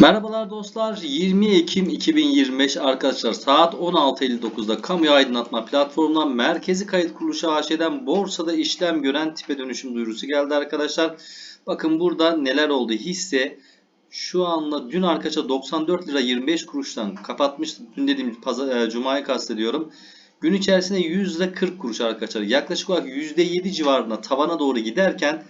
Merhabalar dostlar. 20 Ekim 2025 arkadaşlar saat 16.59'da kamu aydınlatma platformundan merkezi kayıt kuruluşu AŞ'den borsada işlem gören tipe dönüşüm duyurusu geldi arkadaşlar. Bakın burada neler oldu. Hisse şu anda dün arkadaşlar 94 lira 25 kuruştan kapatmıştı. Dün dediğim e, Cuma'yı kastediyorum. Gün içerisinde 100 lira 40 kuruş arkadaşlar. Yaklaşık olarak %7 civarında tavana doğru giderken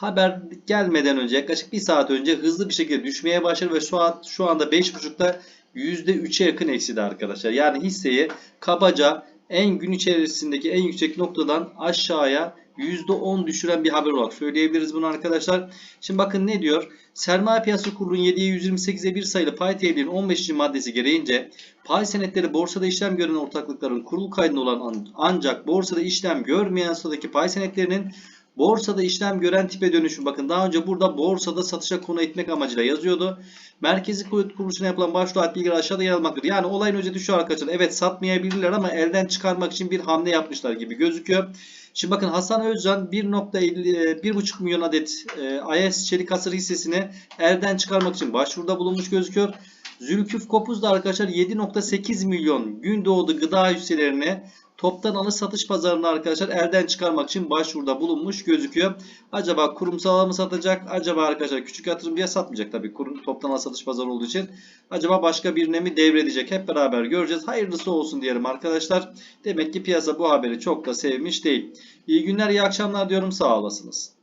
haber gelmeden önce yaklaşık bir saat önce hızlı bir şekilde düşmeye başladı ve şu an şu anda 5.5'ta %3'e yakın eksidi arkadaşlar. Yani hisseyi kabaca en gün içerisindeki en yüksek noktadan aşağıya %10 düşüren bir haber olarak söyleyebiliriz bunu arkadaşlar. Şimdi bakın ne diyor? Sermaye Piyasası Kurulu'nun 7'ye 128'e 1 sayılı pay tebliğinin 15. maddesi gereğince pay senetleri borsada işlem gören ortaklıkların kurul kaydında olan an- ancak borsada işlem görmeyen statüdeki pay senetlerinin Borsada işlem gören tipe dönüşüm. Bakın daha önce burada borsada satışa konu etmek amacıyla yazıyordu. Merkezi kayıt kuruluşuna yapılan başvuru ait bilgiler aşağıda yer almaktadır. Yani olayın özeti şu arkadaşlar. Evet satmayabilirler ama elden çıkarmak için bir hamle yapmışlar gibi gözüküyor. Şimdi bakın Hasan Özcan 1.50 e, 1.5 milyon adet e, IS çelik hasır hissesini elden çıkarmak için başvuruda bulunmuş gözüküyor. Zülküf Kopuz da arkadaşlar 7.8 milyon Gündoğdu gıda hisselerini toptan alış satış pazarını arkadaşlar elden çıkarmak için başvuruda bulunmuş gözüküyor. Acaba kurumsala mı satacak? Acaba arkadaşlar küçük yatırımcıya satmayacak tabii kurum toptan alış satış pazarı olduğu için. Acaba başka birine mi devredecek? Hep beraber göreceğiz. Hayırlısı olsun diyelim arkadaşlar. Demek ki piyasa bu haberi çok da sevmiş değil. İyi günler, iyi akşamlar diyorum. Sağ olasınız.